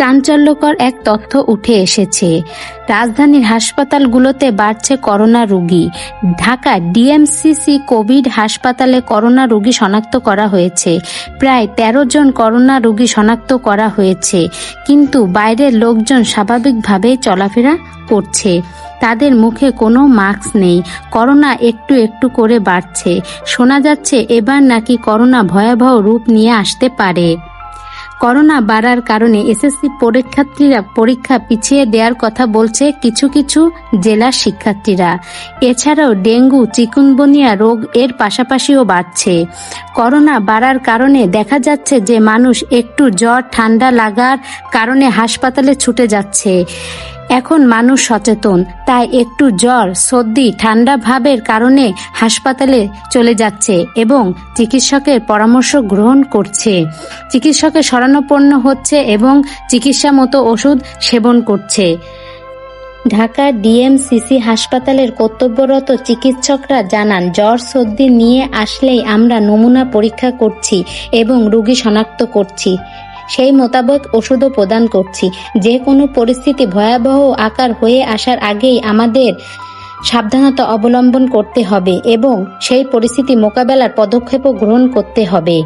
চাঞ্চল্যকর এক তথ্য উঠে এসেছে। রাজধানীর হাসপাতালগুলোতে বাড়ছে করোনা রোগী। ঢাকা ডিএমসিসি কোভিড হাসপাতালে করোনা রোগী শনাক্ত করা হয়েছে। প্রায় ১৩ জন করোনা রোগী শনাক্ত করা হয়েছে। কিন্তু বাইরের লোকজন স্বাভাবিকভাবেই চলাফেরা করছে। তাদের মুখে কোনো মাস্ক নেই। করোনা একটু একটু করে বাড়ছে। শোনা যাচ্ছে এবার নাকি করোনা ভয়াবহ রূপ নিয়ে আসতে পারে। করোনা বাড়ার কারণে এসএসসি পরীক্ষার্থীরা পরীক্ষা পিছিয়ে দেওয়ার কথা বলছে কিছু কিছু জেলার শিক্ষার্থীরা। এছাড়াও ডেঙ্গু চিকুনবনিয়া রোগ এর পাশাপাশিও বাড়ছে। করোনা বাড়ার কারণে দেখা যাচ্ছে যে মানুষ একটু জ্বর, ঠান্ডা লাগার কারণে হাসপাতালে ছুটে যাচ্ছে। এখন মানুষ সচেতন, তাই একটু জ্বর, সর্দি, ঠান্ডা ভাবের কারণে হাসপাতালে চলে যাচ্ছে এবং চিকিৎসকের পরামর্শ গ্রহণ করছে। চিকিৎসকের শরণাপন্ন হচ্ছে এবং চিকিৎসা মতো ওষুধ সেবন করছে। ঢাকা ডিএমসিসি হাসপাতালের কর্তব্যরত চিকিৎসকরা জানান, জ্বর, সর্দি নিয়ে আসলেই আমরা নমুনা পরীক্ষা করছি এবং রোগী শনাক্ত করছি। সেই মোতাবেক ওষুধও প্রদান করছি। যে কোনো পরিস্থিতি ভয়াবহ আকার হয়ে আসার আগেই আমাদের সাবধানতা অবলম্বন করতে হবে এবং সেই পরিস্থিতি মোকাবেলার পদক্ষেপও গ্রহণ করতে হবে।